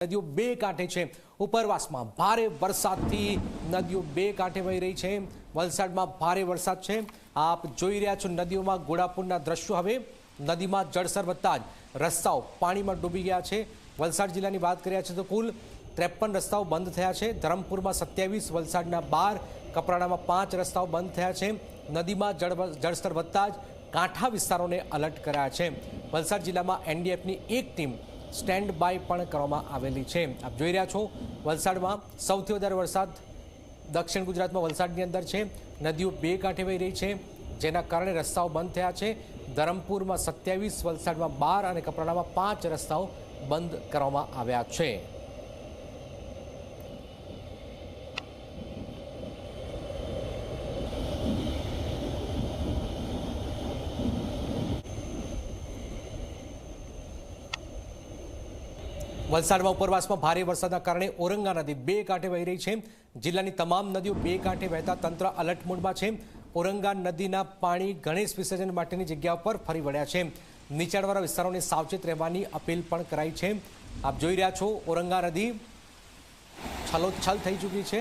નદીઓ બે કાંઠે છે. ઉપરવાસમાં ભારે વરસાદથી નદીઓ બે કાંઠે વહી રહી છે. વલસાડમાં ભારે વરસાદ છે. આપ જોઈ રહ્યા છો નદીઓમાં ઘોડાપુરના દ્રશ્યો. હવે નદીમાં જળસર વધતા જ રસ્તાઓ પાણીમાં ડૂબી ગયા છે. વલસાડ જિલ્લાની વાત કર્યા છે તો કુલ ત્રેપન રસ્તાઓ બંધ થયા છે. ધરમપુરમાં સત્યાવીસ, વલસાડના બાર, કપરાડામાં પાંચ રસ્તાઓ બંધ થયા છે. નદીમાં જળ જળસ્તર વધતા જ કાંઠા વિસ્તારોને અલર્ટ કરાયા છે. વલસાડ જિલ્લામાં એનડીએફની એક ટીમ સ્ટેન્ડ બાય પણ કરવામાં આવેલી છે. આપ જોઈ રહ્યા છો, વલસાડમાં સૌથી વધારે વરસાદ દક્ષિણ ગુજરાતમાં વલસાડની અંદર છે. નદીઓ બે કાંઠે વહી રહી છે, જેના કારણે રસ્તાઓ બંધ થયા છે. ધરમપુરમાં સત્યાવીસ, વલસાડમાં બાર અને કપરાડામાં પાંચ રસ્તાઓ બંધ કરવામાં આવ્યા છે. વલસાડમાં ઉપરવાસમાં ભારે વરસાદના કારણે ઓરંગા નદી બે કાંઠે વહી રહી છે. જિલ્લાની તમામ નદીઓ બે કાંઠે વહેતા તંત્ર અલર્ટ મોડમાં છે. ઓરંગા નદીના પાણી ગણેશ વિસર્જન માટેની જગ્યા પર ફરી વળ્યા છે. નીચાણવાળા વિસ્તારોને સાવચેત રહેવાની અપીલ પણ કરાઈ છે. આપ જોઈ રહ્યા છો ઓરંગા નદી છલોછલ થઈ ચૂકી છે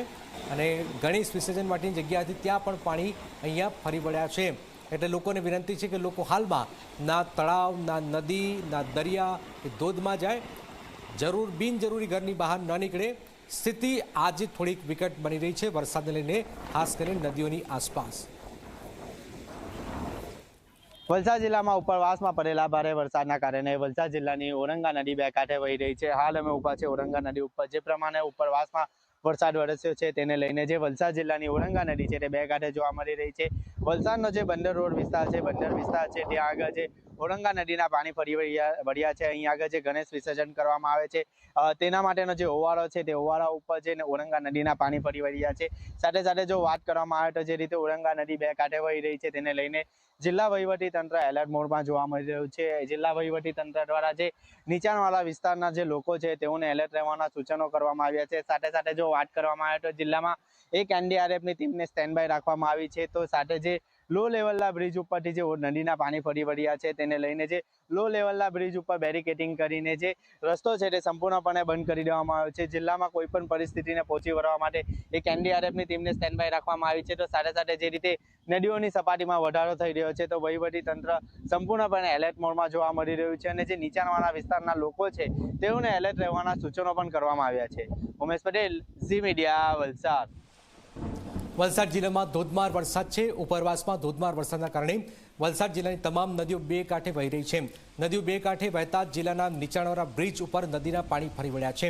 અને ગણેશ વિસર્જન માટેની જગ્યાથી ત્યાં પણ પાણી અહીંયા ફરી વળ્યા છે. એટલે લોકોને વિનંતી છે કે લોકો હાલમાં ના તળાવ, ના નદી, ના દરિયા કે ધોધમાં જાય જરૂર બિનજરૂરી ઘરની બહાર ન નીકળે. સ્થિતિ આજે થોડીક વિકટ બની રહી છે. વરસાદને લઈને, ખાસ કરીને નદીઓની આસપાસ. વલસાડ જિલ્લામાં ઉપરવાસમાં પડેલા ભારે વરસાદના કારણે વલસાડ જિલ્લાની ઓરંગા નદી બે કાંઠે વહી રહી છે. હાલ અમે ઊભા છે ઓરંગા નદી ઉપર. જે પ્રમાણે ઉપરવાસમાં વરસાદ વરસ્યો છે તેને લઈને જે વલસાડ જિલ્લાની ઓરંગા નદી છે તે બે કાંઠે જોવા મળી રહી છે. વલસાડનો જે બંદર રોડ વિસ્તાર છે, બંદર વિસ્તાર છે, ત્યાં આગળ જે ઓરંગા નદીના પાણી ફરી વળ્યા છે. અહીં આગળ જે ગણેશ વિસર્જન કરવામાં આવે છે તેના માટેનો જે ઓવારો છે, તે ઓવારા ઉપર ને ઓરંગા નદીના પાણી ફરી વળ્યા છે. સાથે સાથે જો વાત કરવામાં આવે તો જે રીતે ઓરંગા નદી બે કાંઠે વહી રહી છે, તેને લઈને જિલ્લા વહીવટી તંત્ર એલર્ટ મોડમાં જોવા મળી રહ્યું છે. જિલ્લા વહીવટી તંત્ર દ્વારા જે નીચાણવાળા વિસ્તારના જે લોકો છે, તેઓને એલર્ટ રહેવાના સૂચનો કરવામાં આવ્યા છે. સાથે સાથે જો વાત કરવામાં આવે તો જિલ્લામાં એક એનડીઆરએફની ટીમને સ્ટેન્ડ બાય રાખવામાં આવી છે. તો સાથે જે લો લેવલના બ્રિજ ઉપરથી જે નદીના પાણી ફરી વળ્યા છે, તેને લઈને જે લો લેવલના બ્રિજ ઉપર બેરિકેટિંગ કરીને જે રસ્તો છે તે સંપૂર્ણપણે બંધ કરી દેવામાં આવ્યો છે. જિલ્લામાં કોઈ પણ પરિસ્થિતિને પહોંચી વળવા માટે એક એનડીઆરએફની ટીમને સ્ટેન્ડ બાય રાખવામાં આવી છે. તો સાથે સાથે જે રીતે નદીઓની સપાટીમાં વધારો થઈ રહ્યો છે, તો તંત્ર સંપૂર્ણપણે એલર્ટ મોડમાં જોવા મળી રહ્યું છે અને જે નીચાણવાળા વિસ્તારના લોકો છે, તેઓને એલર્ટ રહેવાના સૂચનો પણ કરવામાં આવ્યા છે. Umesh Patel, Zee media, Valsad. Valsad જિલ્લામાં ધોધમાર વરસાદ છે. ઉપરવાસમાં ધોધમાર વરસાદના કારણે વલસાડ જિલ્લાની તમામ નદીઓ બે કાંઠે વહી રહી છે. નદીઓ બે કાંઠે વહેતા જિલ્લાના નીચાણવાળા બ્રિજ ઉપર નદીના પાણી ફરી વળ્યા છે.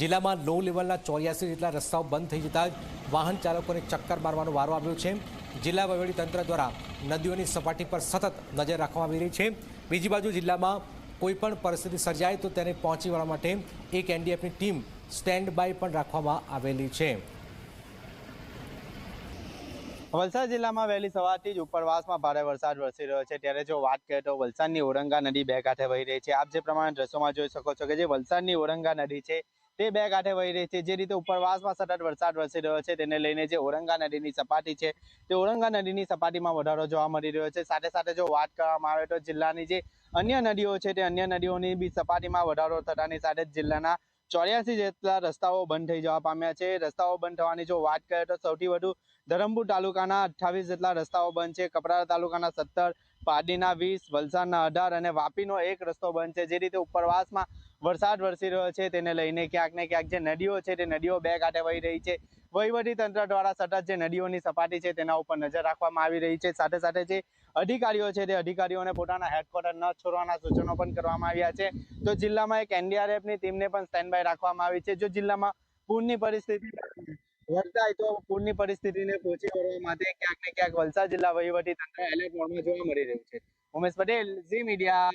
જિલ્લામાં લો લેવલના ચોર્યાસી જેટલા રસ્તાઓ બંધ થઈ જતા વાહન ચાલકોને ચક્કર મારવાનો વારો આવ્યો છે. જિલ્લા તંત્ર દ્વારા નદીઓની સપાટી પર સતત નજર રાખવામાં આવી રહી છે. બીજી બાજુ જિલ્લામાં કોઈપણ પરિસ્થિતિ સર્જાય તો તેને પહોંચી વળવા માટે એક એનડીએફની ટીમ સ્ટેન્ડ બાય પણ રાખવામાં આવેલી છે. વલસાડ જિલ્લામાં વહેલી સવારથી જ ઉપરવાસમાં ભારે વરસાદ વરસી રહ્યો છે. ત્યારે જો વાત કરીએ તો વલસાડની ઓરંગા નદી બે કાંઠે વહી રહી છે. આપ જે પ્રમાણે દ્રશ્યોમાં જોઈ શકો છો કે જે વલસાડની ઓરંગા નદી છે, તે બે કાંઠે વહી રહી છે. જે રીતે ઉપરવાસમાં સતત વરસાદ વરસી રહ્યો છે, તેને લઈને જે ઓરંગા નદીની સપાટી છે, તે ઓરંગા નદીની સપાટીમાં વધારો જોવા મળી રહ્યો છે. સાથે સાથે જો વાત કરવામાં આવે તો જિલ્લાની જે અન્ય નદીઓ છે, તે અન્ય નદીઓની બી સપાટીમાં વધારો થતાની સાથે જ જિલ્લાના ચોર્યાસી જેટલા રસ્તાઓ બંધ થઈ જવા પામ્યા છે. રસ્તાઓ બંધ થવાની જો વાત કરીએ તો સૌથી વધુ ધરમપુર તાલુકાના અઠ્ઠાવીસ જેટલા રસ્તાઓ બંધ છે. કપરાડા તાલુકાના સત્તર, પારડીના વીસ, વલસાડના અઢાર અને વાપીનો એક રસ્તો બંધ છે. જે રીતે ઉપરવાસમાં વરસાદ વરસી રહ્યો છે, તેને લઈને ક્યાંક ને ક્યાંક જે નદીઓ છે, તે નદીઓ બે કાંઠે વહી રહી છે. તંત્ર દ્વારા સતત જે નદીઓની સપાટી છે તેના ઉપર નજર રાખવામાં આવી રહી છે. સાથે સાથે જે અધિકારીઓ છે તે અધિકારીઓને પોતાના હેડક્વાર્ટર ન છોડવાના સૂચનો પણ કરવામાં આવ્યા છે. તો જિલ્લામાં એક એનડીઆરએફની ટીમને પણ સ્ટેન્ડ રાખવામાં આવી છે. જો જિલ્લામાં પૂરની પરિસ્થિતિ વર્તાય તો પૂરની પરિસ્થિતિને પહોંચી વળવા માટે ક્યાંક ને ક્યાંક વલસાડ જિલ્લા વહીવટી એલર્ટ મોડમાં જોવા મળી રહ્યું છે. Umesh Patel, Zee media